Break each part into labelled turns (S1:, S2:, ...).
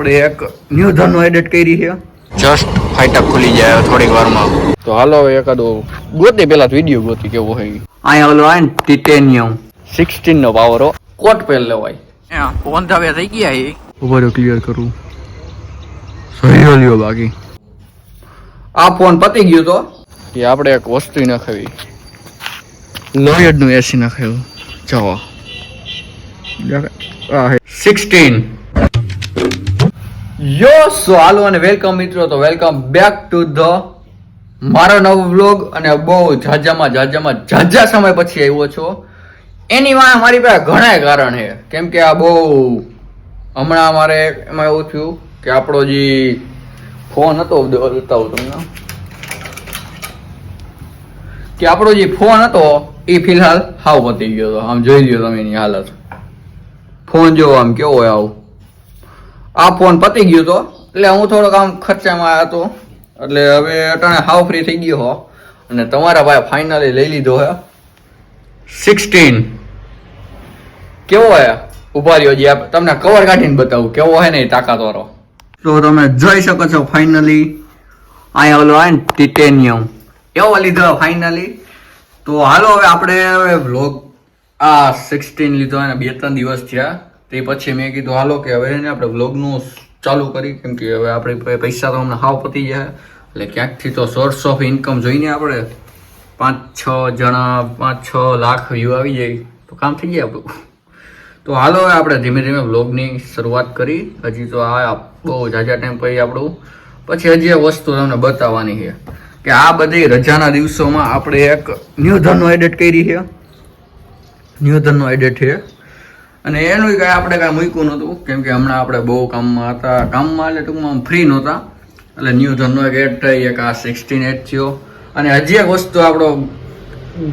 S1: આપણે એક new ધનનો edit કરી છે.
S2: જસ્ટ ફાઈટા ખુલી જાય થોડીક વારમાં. તો હાલો હવે એકાદો ગોતે પેલા વીડિયો ગોતી કેવો હોય
S1: અહીંયા ઓલો આય ને ટિટેનિયમ
S2: સિક્સટીન નો પાવર કોટ પેલ લેવાય. ફોન હવે થઈ ગયા એ.
S1: ઊભો ક્લિયર કરું. સહી લ્યો બાકી. આ ફોન પતી ગયો તો?
S2: કે આપણે એક વસ્તુ નખાવી.
S1: લોયડનું એસી નખાયું. જવા સિક્સટીન યો સો હાલો અને વેલકમ મિત્રો. તો વેલકમ બેક ટુ ધ મારો નવો વ્લોગ અને બહુ ઝાઝામાં ઝાઝામાં ઝાઝા સમય પછી આવ્યો છો. એની વાંહે મારી પાસે ઘણા કારણ છે. કેમ કે આ બહુ હમણાં અમારે એમાં એવું થયું કે આપણો જે ફોન હતો બતાવું તમને. કે આપણો જે ફોન હતો, એ ફિલહાલ હાવ પતી ગયો હતો. આમ જોઈ લ્યો તમે એની હાલત. ફોન જોવો આમ કેવો હોય આવું. આ ફોન પતી ગયો હતો એટલે હું થોડોક આમ ખર્ચામાં હતો. એટલે હવે અટાણે હાવ ફ્રી થઈ ગયો હો. અને તમારા ભાઈ ફાઇનલી લઈ લીધો હે. સિક્સટીન કેવો હે? ઊભા રહ્યો જે તમને કવર કાઢીને બતાવું. કેવો હે ને તાકાત તાકાતવાળો? તો તમે જોઈ શકો છો ફાઇનલી અહીંયા ઓલો આવે ને ટિટેનિયમ એવો લીધો ફાઇનલી તો હાલો હવે આપણે હવે વ્લોગ આ સિક્સટીન લીધો અને બે ત્રણ દિવસ થયા. તે પછી મેં કીધું, હાલો કે હવે એને આપણે વ્લોગનું ચાલુ કરી, કેમ કે હવે આપણે પૈસા તો હમણાં હાવ પતી જાય એટલે ક્યાંકથી તો સોર્સ ઓફ ઇન્કમ જોઈને આપણે પાંચ છ જણા પાંચ છ લાખ વ્યૂ આવી જાય, તો કામ થઈ જાય આપણું. તો હાલો હવે આપણે ધીમે ધીમે વ્લોગની શરૂઆત કરી. હજી તો આ બહુ ઝાઝા ટાઈમ પછી આપણું. પછી હજી આ વસ્તુ તમને બતાવવાની છે, કે આ બધી રજાના દિવસોમાં આપણે એક ન્યૂ ધનનો એડિટ કરી છે. ન્યૂ ધનનો એડિટ છે. અને એનું કાંઈ આપણે કાંઈ મૂક્યું નહોતું. કેમ કે હમણાં આપણે બહુ કામમાં હતા. કામમાં એટલે ટૂંકમાં ફ્રી નહોતા. એટલે ન્યૂ ધનનો એક એડ થઈ, એક આ સિક્સટીન એડ થયો. અને હજી એક વસ્તુ આપણો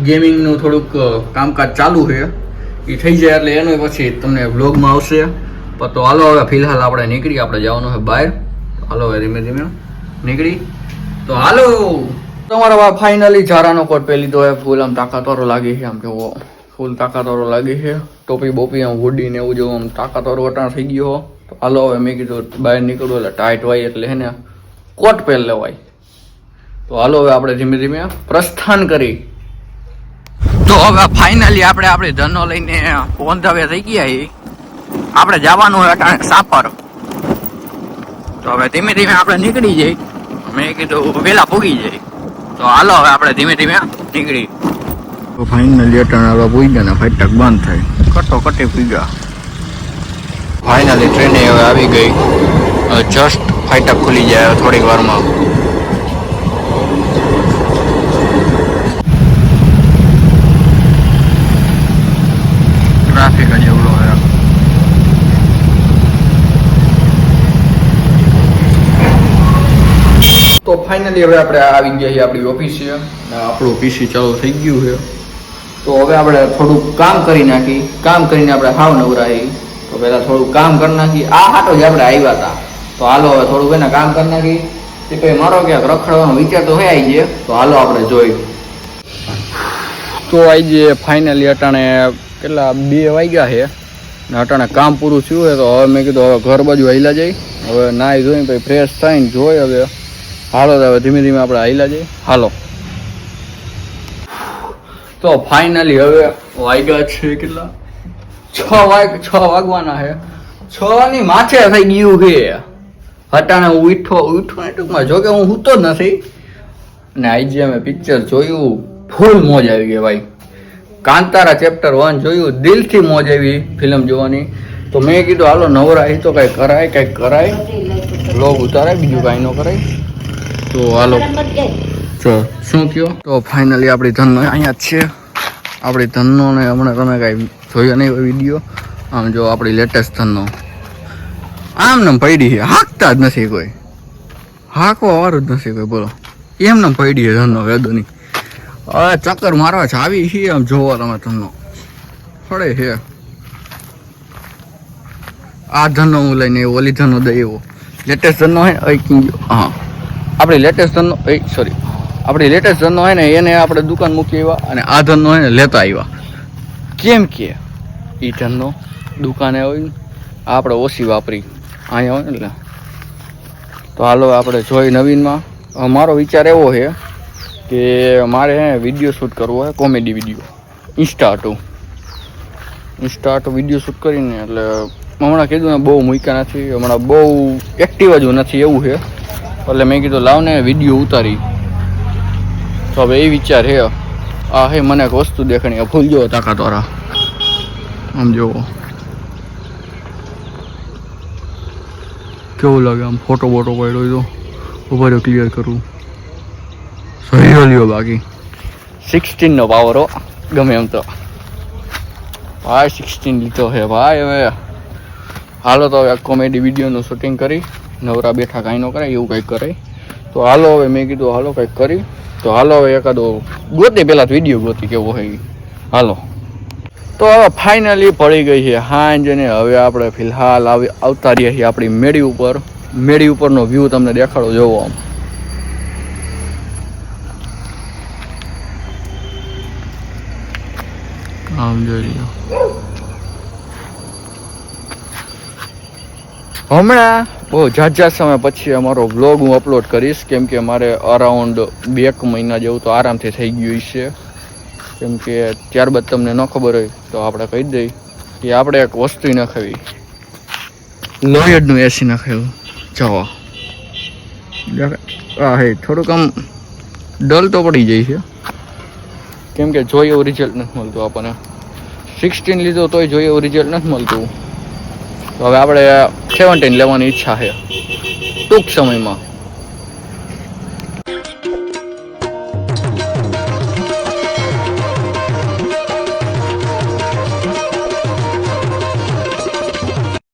S1: ગેમિંગનું થોડુંક કામકાજ ચાલુ છે. એ થઈ જાય એટલે એનું પછી તમને વ્લોગમાં આવશે. તો હાલો હવે ફિલહાલ આપણે નીકળી આપણે જવાનું છે બહાર. હાલો હવે ધીમે ધીમે. નીકળી. તો હાલો. તમારા ફાઇનલી ઝારાનો કોટ પહેરી લીધો હોય ફૂલ આમ તાકાતવાળો લાગે છે. આમ કેવો ફૂલ તાકાતવાળો લાગે છે. ટોપી બોપી આમ હુડી ને એવું જેવું આમ તાકાતવાળો વટાણ થઈ ગયો તો હાલો હવે મેં કીધું બહાર નીકળવું એટલે ટાઈટ હોય એટલે હે કોટ પહેર લેવાય. તો હાલો હવે આપણે ધીમે ધીમે પ્રસ્થાન કરી.
S2: તો હવે ફાઇનલી આપણે આપણે ધનો લઈને ફોન હવે થઈ ગયા આપણે જવાનું હોય અટાણે સાપર. તો હવે ધીમે ધીમે આપણે નીકળી જઈ મેં કીધું વેલા પૂગી જાય તો હાલો હવે આપણે ધીમે ધીમે નીકળી.
S1: તો ફાઇનલી અટાણા પૂઈ ગયા ને ફાટક બંધ થાય.
S2: કટો કટી પૂગ્યા ફાઇનલી ટ્રેને હવે આવી ગઈ. જસ્ટ ફાટક ખુલી જાય થોડીક વારમાં.
S1: ટ્રાફિક જ એવડો હોય. તો ફાઇનલી હવે આપણે આવી ગયા છીએ આપણી ઓફિસે છે આપણું પીસી ચાલુ થઈ ગયું છે. તો હવે આપણે થોડુંક કામ કરી નાખી, કામ કરીને આપણે હાવ નવરાઈ. તો પહેલાં થોડુંક કામ કરી નાખી. આ હાટો જ આપણે આવ્યા હતા તો હાલો હવે થોડુંક એને કામ કરી નાખી. તે પછી મારો ક્યાંક રખડવાનો વિચાર તો હોય આવી તો હાલો આપણે જોઈ. તો આવી જઈએ ફાઇનલી અટાણે કેટલા બે વાગ્યા છે. ને અટાણે કામ પૂરું થયું હોય તો હવે મેં કીધું હવે ઘર બાજુ હાઈલા જઈ. હવે નાહી ધોઈને પછી ફ્રેશ થઈને જોઈ હવે. હાલો હવે ધીમે ધીમે આપણે હાઈલા જઈએ હાલો. તો ફાઇનલી હવે વાગ્યા છે કેટલા? છ વાગ, છ વાગવાના છે. છ ની માથે થઈ ગયું છે. અટાણે હું ઉઠો ઉઠો ને ટૂંકમાં. જો કે હું સૂતો જ નથી. અને આજે અમે પિક્ચર જોયું. ફૂલ મોજ આવી ગઈ ભાઈ. કાંતારા ચેપ્ટર વન જોયું. દિલથી મોજ આવી ફિલ્મ જોવાની. તો મેં કીધું, હાલો, નવરા તો કઈ કરાય કઈ કરાય. લોગ ઉતારાય, બીજું કાંઈ ન કરાય. તો હાલો. ચો શું કયો? તો ફાઇનલી આપણી ધનનો અહીંયા જ છે. આપણી ધનનો ને હમણાં તમે કાંઈ જોયો નહીં વીડિયો આમ જો આપણી લેટેસ્ટ ધનનો. આમ નામ પડી છે. હાંકતા જ નથી કોઈ. હાંકવા વાળું જ નથી કોઈ બોલો. એમ નામ પડી છે ધનનો વેદોની હવે ચક્કર મારવા છે આવી છે આમ જોવો તમે ધનનો. ફળે છે. આ ધનનો હું લઈને એવો ઓલી ધનનો દઈ એવો લેટેસ્ટ ધનનો હે હા. આપણી લેટેસ્ટ ધનનો એ સોરી આપણી લેટેસ્ટ ધનનો હોય ને, એને આપણે દુકાન મૂકી આવ્યા અને આ ધનનો હોય ને, લેતા આવ્યા. કેમ કે એ ધનનો દુકાને હોય આપણે ઓછી વાપરી. અહીંયા હોય ને એટલે. તો હાલો આપણે જોઈ નવીનમાં. મારો વિચાર એવો છે કે મારે વીડિયો શૂટ કરવો હોય comedy video Insta two Insta two video shoot કરીને, એટલે હમણાં કીધું ને, બહુ મૂક્યા નથી. હમણાં બહુ એક્ટિવ જ નથી એવું છે. એટલે મેં કીધું લાવને વીડિયો ઉતારી. તો હવે એ વિચાર હે આ હે મને એક વસ્તુ દેખાણી ભૂલ ગયો જો તાકાત વાળા આમ જોવો કેવું લાગે આમ ફોટો બોટો પડ્યો તો? ઊભો રહ્યો ક્લિયર કરું. સહી લ્યો બાકી. સિક્સટીનનો પાવરો ગમે એમ તો. ભાઈ સિક્સટીન લીધો હે ભાઈ હવે. હાલો તો હવે કોમેડી વિડીયોનું શૂટિંગ કરી. નવરા બેઠા કાંઈ ન કરાય, એવું કંઈક કરે તો હાલો હવે મેં કીધું હાલો કંઈક કરી. તો હાલો હવે એકાદો ગોતી પહેલાં વીડિયો ગોતી, કેવો હોય હાલો. તો હવે ફાઇનલી પડી ગઈ છે હાંજ અને હવે આપણે ફિલહાલ આવી, આવતા રહ્યા છીએ આપણી મેળી ઉપર. મેળી ઉપરનો વ્યૂ તમને દેખાડો, જોવો આમ. આમ જોઈ લો હમણાં? બહુ જાત જાત સમય પછી અમારો વ્લોગ હું અપલોડ કરીશ, કેમ કે મારે અરાઉન્ડ બે મહિના જેવું તો આરામથી થઈ ગયું છે. કેમ કે ત્યારબાદ તમને ન ખબર હોય તો આપણે કહી દઈ કે આપણે એક વસ્તુ ન ખાવી. લોયડનું એસી નાખાયું જવા. હા હે, થોડુંક આમ ડલ તો પડી જાય છે. કેમ કે જોઈએ એવું રિઝલ્ટ નથી મળતું આપણને. સિક્સટીન લીધો તોય જોઈએ એવું રિઝલ્ટ નથી મળતું. તો હવે આપણે સેવન્ટીન લેવાની ઈચ્છા છે. ટૂંક સમયમાં.